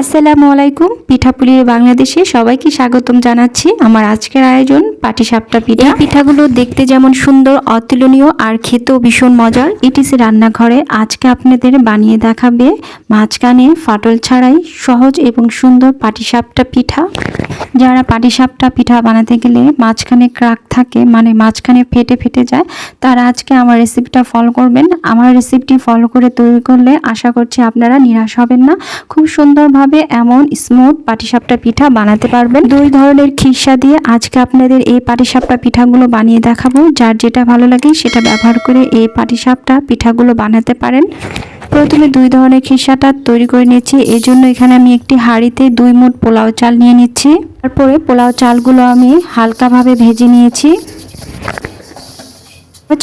আসসালামু আলাইকুম। পিঠাপুলির বাংলাদেশে সবাইকে স্বাগতম জানাচ্ছি আমার আজকের আয়োজন পাটিসাপটা পিঠা। পিঠাগুলো দেখতে যেমন সুন্দর, অতুলনীয় আর খেতেও ভীষণ মজার। ইটিসি রান্নাঘরে আজকে আপনাদের বানিয়ে দেখাবে, মাঝখানে ফাটল ছাড়াই সহজ এবং সুন্দর পাটিসাপটা পিঠা। যারা পাটিসাপটা পিঠা বানাতে গেলে মাঝখানে ক্রাক থাকে মানে মাঝখানে ফেটে ফেটে যায়, তারা আজকে আমার রেসিপিটা ফলো করবেন। আমার রেসিপিটি ফলো করে তৈরি করলে আশা করছি আপনারা নিরাশ হবেন না। খুব সুন্দরভাবে এমন স্মুথ পাটিসাপটা পিঠা বানাতে পারবেন? দুই ধরনের খিসা দিয়ে আজকে আপনাদের এই পাটিসাপটা পিঠাগুলো বানিয়ে দেখাবো। যার যেটা ভালো লাগে সেটা ব্যবহার করে এই পাটিসাপটা পিঠাগুলো বানাতে পারেন। প্রথমে দুই ধরনের খিসাটা তৈরি করে নিয়েছি এই জন্য এখানে আমি একটি হাঁড়িতে দুই মুঠ পোলাও চাল নিয়ে নিচ্ছি। তারপরে পোলাও চালগুলো আমি হালকাভাবে ভেজে নিয়েছি।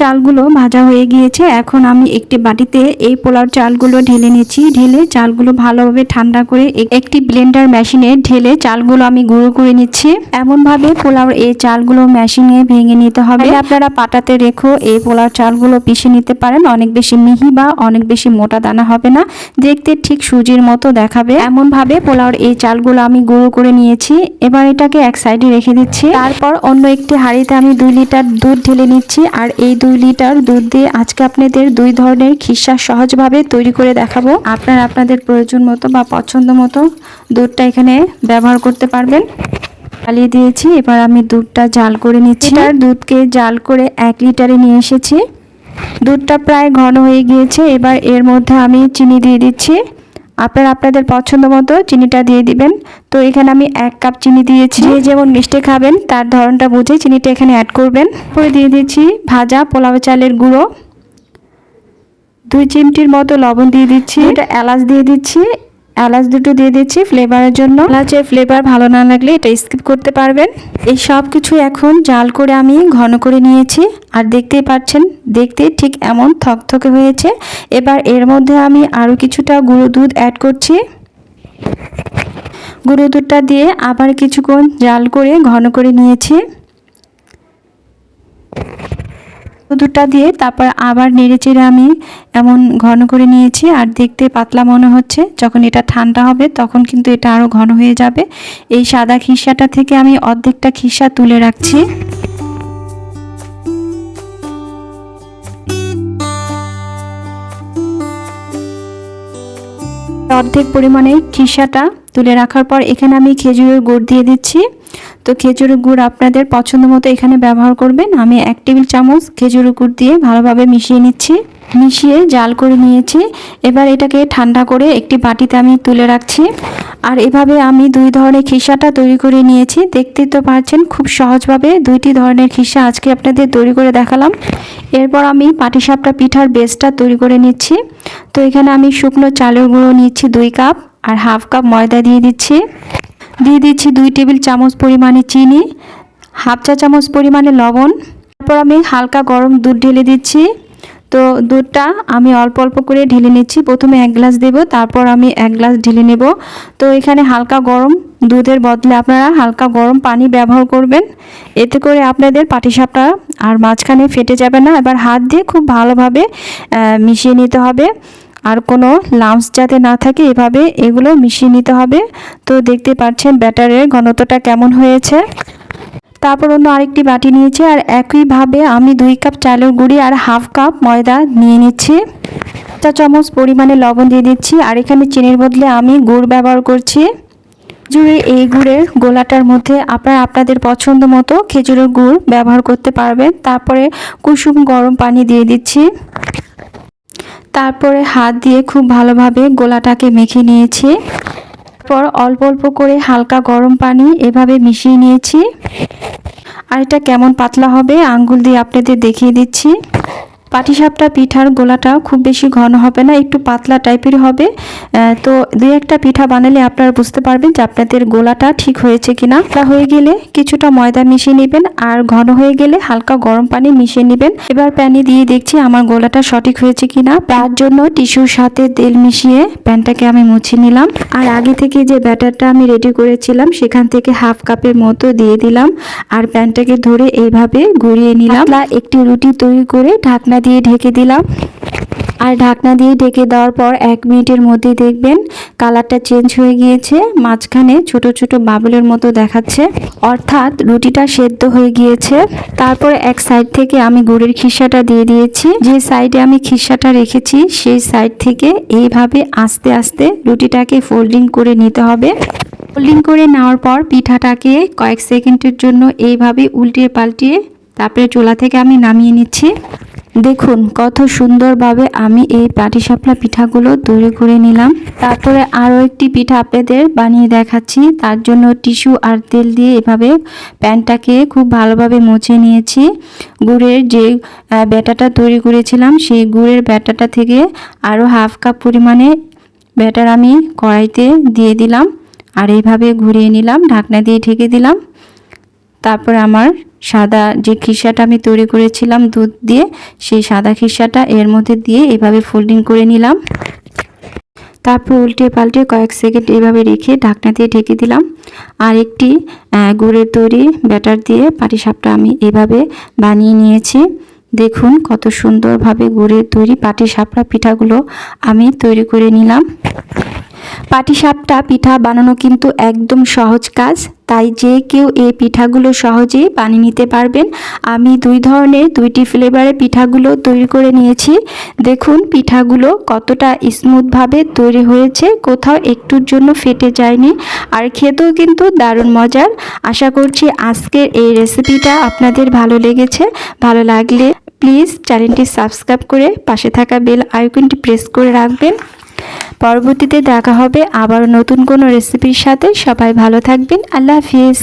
চালগুলো ভাজা হয়ে গিয়েছে। এখন আমি একটি বাটিতে এই পোলাও চালগুলো ঢেলে নিচ্ছি ঢেলে চালগুলো ভালোভাবে ঠান্ডা করে একটি ব্লেন্ডার মেশিনে ঢেলে চালগুলো আমি গুঁড়ো করে নিচ্ছি। এমনভাবে পোলাওর এই চালগুলো মেশিনে ভেঙে নিতে হবে। আপনারা পাটাতে রেখো এই পোলাও চালগুলো পিষে নিতে পারেন। অনেক বেশি মিহি বা অনেক বেশি মোটা দানা হবে না। দেখতে ঠিক সুজির মতো দেখাবে। এমনভাবে পোলাওর এই চালগুলো আমি গুঁড়ো করে নিয়েছি। এবার এটাকে এক সাইডে রেখে দিচ্ছি। তারপর অন্য একটি হাঁড়িতে আমি দুই লিটার দুধ ঢেলে নিচ্ছি। আর এই দুই লিটার দুধ দিয়ে আজকে আপনাদের দুই ধরনের খিসা সহজভাবে তৈরি করে দেখাবো। আপনারা আপনাদের প্রয়োজন মতো বা পছন্দ মতো দুধটা এখানে ব্যবহার করতে পারবেন। জ্বালিয়ে দিয়েছি, এবার আমি দুধটা জাল করে নিচ্ছি। আর দুধকে জাল করে এক লিটারে নিয়ে এসেছি। দুধটা প্রায় ঘন হয়ে গিয়েছে, এবার এর মধ্যে আমি চিনি দিয়ে দিচ্ছি। আপনারা আপনাদের পছন্দ মতো চিনিটা দিয়ে দিবেন। তো এখানে আমি এক কাপ চিনি দিয়েছি। যে যেমন মিষ্টি খাবেন, তার ধরনটা বুঝে চিনিটা এখানে অ্যাড করবেন। পরে দিয়ে দিচ্ছি ভাজা পোলাও চালের গুঁড়ো। দুই চিমটির মতো লবণ দিয়ে দিচ্ছি। এটা এলাচ দিয়ে দিচ্ছি। এলাচ দুটো দিয়ে দিচ্ছি ফ্লেভারের জন্য। এলাচের ফ্লেভার ভালো না লাগলে এটা স্কিপ করতে পারবেন। এই সব কিছু এখন জাল করে আমি ঘন করে নিয়েছি। আর দেখতেই পাচ্ছেন, দেখতে ঠিক এমন থকথকে হয়েছে। এবার এর মধ্যে আমি আরও কিছুটা গুঁড়ো দুধ অ্যাড করছি। গুঁড়ো দুধটা দিয়ে আবার কিছুক্ষণ জাল করে ঘন করে নিয়েছি। দুধটা দিয়ে তারপর আবার নেড়েচেড়ে আমি এমন ঘন করে নিয়েছি আর দেখতে পাতলা মনে হচ্ছে। যখন এটা ঠান্ডা হবে তখন কিন্তু এটা আরও ঘন হয়ে যাবে। এই সাদা খিসাটা থেকে আমি অর্ধেকটা খিসা তুলে রাখছি। অর্ধেক পরিমাণে খিসাটা তুলে রাখার পর এখানে আমি খেজুরের গুড় দিয়ে দিচ্ছি। তো খেজুরের গুড় আপনাদের পছন্দ মতো এখানে ব্যবহার করবেন। আমি এক টেবিল চামচ খেজুরের গুড় দিয়ে ভালোভাবে মিশিয়ে নিচ্ছি। মিশিয়ে জাল করে নিয়েছি। এবার এটাকে ঠান্ডা করে একটি বাটিতে আমি তুলে রাখছি। আর এভাবে আমি দুই ধরনের খিসাটা তৈরি করে নিয়েছি। দেখতেই তো পাচ্ছেন খুব সহজভাবে দুইটি ধরনের খিসা আজকে আপনাদের তৈরি করে দেখালাম। এরপর আমি পাটিসাপটা পিঠার বেসটা তৈরি করে নিচ্ছি। তো এখানে আমি শুকনো চালের গুঁড়ো নিচ্ছি দুই কাপ আর হাফ কাপ ময়দা দিয়ে দিচ্ছি। দিয়ে দিচ্ছি দুই টেবিল চামচ পরিমাণে চিনি, হাফ চা চামচ পরিমাণে লবণ। তারপর আমি হালকা গরম দুধ ঢেলে দিচ্ছি। তো দুধটা আমি অল্প অল্প করে ঢেলে নিচ্ছি। প্রথমে এক গ্লাস দেব, তারপর আমি এক গ্লাস ঢেলে নেব। তো এখানে হালকা গরম দুধের বদলে আপনারা হালকা গরম পানি ব্যবহার করবেন। এতে করে আপনাদের পাটিসাপটা আর মাঝখানে ফেটে যাবে না। এবার হাত দিয়ে খুব ভালোভাবে মিশিয়ে নিতে হবে। আর কোনো লাম্পস যাতে না থাকে, এভাবে এগুলো মিশিয়ে নিতে হবে। তো দেখতে পাচ্ছেন ব্যাটারের ঘনত্বটা কেমন হয়েছে। তারপর অন্য আরেকটি বাটি নিয়েছি আর একইভাবে আমি দুই কাপ চালের গুঁড়ি আর হাফ কাপ ময়দা নিয়ে নিচ্ছি। চা চামচ পরিমাণে লবণ দিয়ে দিচ্ছি আর এখানে চিনির বদলে আমি গুড় ব্যবহার করছি। জুড়ে এই গুড়ের গোলাটার মধ্যে আপনারা আপনাদের পছন্দ মতো খেজুরের গুড় ব্যবহার করতে পারবেন। তারপরে কুসুম গরম পানি দিয়ে দিচ্ছি। তারপরে হাত দিয়ে খুব ভালোভাবে গোলাটাকে মেখে নিয়েছি। পর অল্প অল্প করে হালকা গরম পানি এভাবে মিশিয়ে নিয়েছি। আর এটা কেমন পাতলা হবে, আঙ্গুল দিয়ে আপনাদের দেখিয়ে দিচ্ছি। পাটিসাপটা পিঠার গোলাটা খুব বেশি ঘন হবে না, একটু পাতলা টাইপের হবে। তো দুই একটা পিঠা বানালে আপনারা বুঝতে পারবেন যে আপনাদের গোলাটা ঠিক হয়েছে কিনা। পাতলা হয়ে গেলে কিছুটা ময়দা মিশিয়ে নেবেন আর ঘন হয়ে গেলে হালকা গরম পানি মিশিয়ে নেবেন। এবার প্যানে দিয়ে দেখছি আমার গোলাটা সঠিক হয়েছে কিনা। তার জন্য টিস্যুর সাথে তেল মিশিয়ে প্যানটাকে আমি মুছে নিলাম। আর আগে থেকে যে ব্যাটারটা আমি রেডি করেছিলাম, সেখান থেকে হাফ কাপের মতো দিয়ে দিলাম। আর প্যানটাকে ধরে এইভাবে ঘুরিয়ে নিলাম। একটি রুটি তৈরি করে ঢাকনা দিয়ে ঢেকে দিলাম। আর ঢাকনা দিয়ে ঢেকে দেওয়ার পর এক মিনিটের মধ্যে দেখবেন কালারটা চেঞ্জ হয়ে গিয়েছে। মাঝখানে ছোট ছোট বাবলের মতো দেখাচ্ছে। অর্থাৎ রুটিটা সেদ্ধ হয়ে গিয়েছে। তারপর এক সাইড থেকে আমি গুড়ের খিসাটা দিয়ে দিয়েছি। যে সাইডে আমি খিসাটা রেখেছি, সেই সাইড থেকে এইভাবে আস্তে আস্তে রুটিটাকে ফোল্ডিং করে নিতে হবে। ফোল্ডিং করে নেওয়ার পর পিঠাটাকে কয়েক সেকেন্ডের জন্য এইভাবে উল্টিয়ে পাল্টিয়ে তারপরে চোলা থেকে আমি নামিয়ে নিচ্ছি। দেখুন, কত সুন্দরভাবে আমি এই পাটিসাপলা পিঠাগুলো তৈরি করে নিলাম। তারপরে আরও একটি পিঠা আপনাদের বানিয়ে দেখাচ্ছি। তার জন্য টিস্যু আর তেল দিয়ে এভাবে প্যানটাকে খুব ভালোভাবে মুছে নিয়েছি। গুড়ের যে ব্যাটাটা তৈরি করেছিলাম, সেই গুড়ের ব্যাটাটা থেকে আরও হাফ কাপ পরিমাণে ব্যাটার আমি কড়াইতে দিয়ে দিলাম। আর এইভাবে ঘুরিয়ে নিলাম, ঢাকনা দিয়ে ঢেকে দিলাম। তারপর আমার সাদা যে খিসাটা আমি তৈরি করেছিলাম দুধ দিয়ে, সেই সাদা খিসাটা এর মধ্যে দিয়ে এভাবে ফোল্ডিং করে নিলাম। তারপর উল্টে পাল্টে কয়েক সেকেন্ড এভাবে রেখে ঢাকনা দিয়ে ঢেকে দিলাম। আর একটি গুড়ের তৈরি ব্যাটার দিয়ে পাটিসাপটা আমি এভাবে বানিয়ে নিয়েছি। দেখুন কত সুন্দরভাবে গুড়ের তৈরি পাটিসাপড়া পিঠাগুলো আমি তৈরি করে নিলাম। পাটিসাপটা পিঠা বানানো কিন্তু একদম সহজ কাজ, তাই যে কেউ এই পিঠাগুলো সহজেই বানিয়ে নিতে পারবেন। আমি দুই ধরনের, দুইটি ফ্লেভারের পিঠাগুলো তৈরি করে নিয়েছি। দেখুন, পিঠাগুলো কতটা স্মুথভাবে তৈরি হয়েছে, কোথাও একটুর জন্য ফেটে যায়নি, আর খেতেও কিন্তু দারুণ মজার। আশা করছি আজকের এই রেসিপিটা আপনাদের ভালো লেগেছে। ভালো লাগলে প্লিজ চ্যানেলটি সাবস্ক্রাইব করে পাশে থাকা বেল আইকনটি প্রেস করে রাখবেন। পরবর্তীতে দেখা হবে আবার নতুন কোনো রেসিপির সাথে। সবাই ভালো থাকবেন। আল্লাহ হাফিজ।